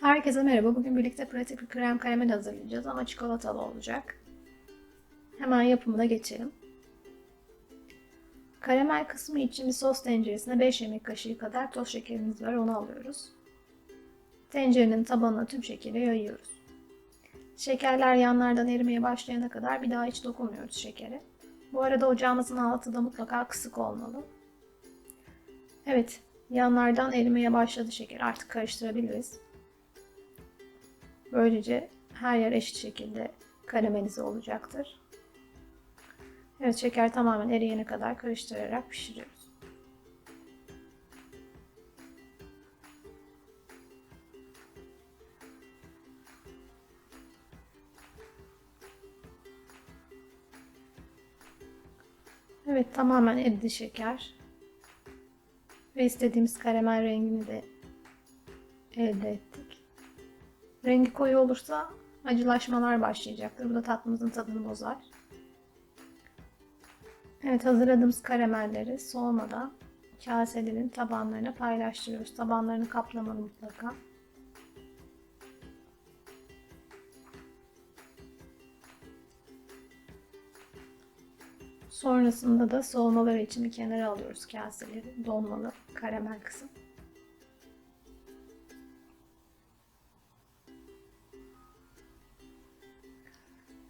Herkese merhaba. Bugün birlikte pratik bir krem karamel hazırlayacağız ama çikolatalı olacak. Hemen yapımına geçelim. Karamel kısmı için bir sos tenceresine 5 yemek kaşığı kadar toz şekerimiz var. Onu alıyoruz. Tencerenin tabanına tüm şekeri yayıyoruz. Şekerler yanlardan erimeye başlayana kadar bir daha hiç dokunmuyoruz şekere. Bu arada ocağımızın altı da mutlaka kısık olmalı. Evet, yanlardan erimeye başladı şeker. Artık karıştırabiliriz. Böylece her yer eşit şekilde karamelize olacaktır. Evet şeker tamamen eriyene kadar karıştırarak pişiriyoruz. Evet tamamen eridi şeker. Ve istediğimiz karamel rengini de elde ettik. Rengi koyu olursa acılaşmalar başlayacaktır. Bu da tatlımızın tadını bozar. Evet hazırladığımız karamelleri soğumadan kaselerin tabanlarına paylaştırıyoruz. Tabanlarını kaplamalı mutlaka. Sonrasında da soğumaları için bir kenara alıyoruz kaseleri. Donmalı karamel kısım.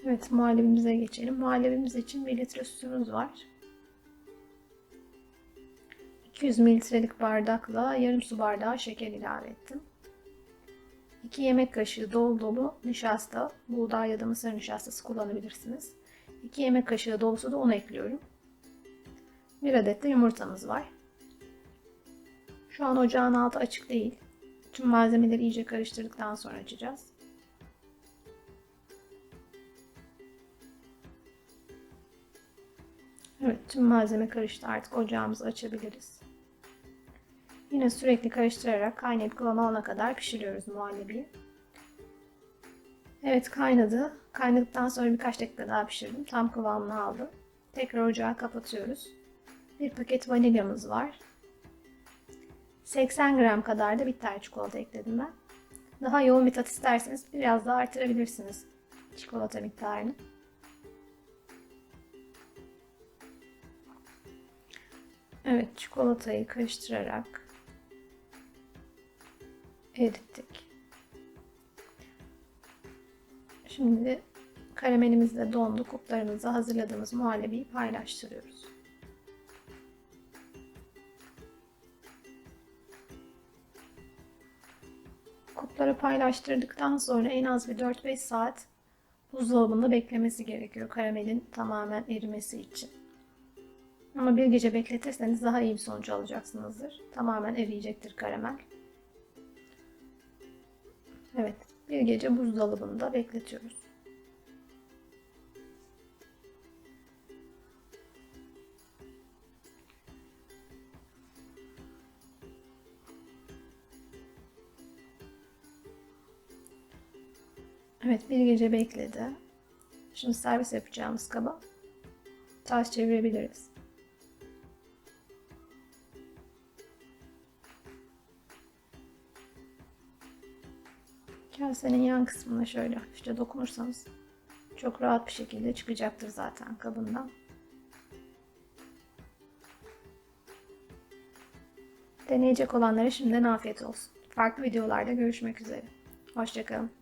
Evet muhallebimize geçelim. Muhallebimiz için 1 litre sütümüz var. 200 mililitrelik bardakla yarım su bardağı şeker ilave ettim. 2 yemek kaşığı dolu dolu nişasta, buğday ya da mısır nişastası kullanabilirsiniz. 2 yemek kaşığı dolusu da un ekliyorum. 1 adet de yumurtamız var. Şu an ocağın altı açık değil. Tüm malzemeleri iyice karıştırdıktan sonra açacağız. Evet tüm malzeme karıştı artık ocağımızı açabiliriz. Yine sürekli karıştırarak kaynayıp kıvam alana kadar pişiriyoruz muhallebiyi. Evet kaynadı. Kaynadıktan sonra birkaç dakika daha pişirdim. Tam kıvamını aldı. Tekrar ocağı kapatıyoruz. Bir paket vanilyamız var. 80 gram kadar da bitter çikolata ekledim ben. Daha yoğun bir tat isterseniz biraz daha artırabilirsiniz çikolata miktarını. Evet, çikolatayı karıştırarak erittik. Şimdi karamelimiz de dondu. Kuplarımızda hazırladığımız muhallebiyi paylaştırıyoruz. Kupları paylaştırdıktan sonra en az bir 4-5 saat buzdolabında beklemesi gerekiyor karamelin tamamen erimesi için. Ama bir gece bekletirseniz daha iyi bir sonuç alacaksınızdır. Tamamen eriyecektir karamel. Evet, bir gece buzdolabında bekletiyoruz. Evet, bir gece bekledi. Şimdi servis yapacağımız kaba ters çevirebiliriz. Kasenin yan kısmına şöyle hafifçe dokunursanız çok rahat bir şekilde çıkacaktır zaten kabından. Deneyecek olanlara şimdiden afiyet olsun. Farklı videolarda görüşmek üzere. Hoşçakalın.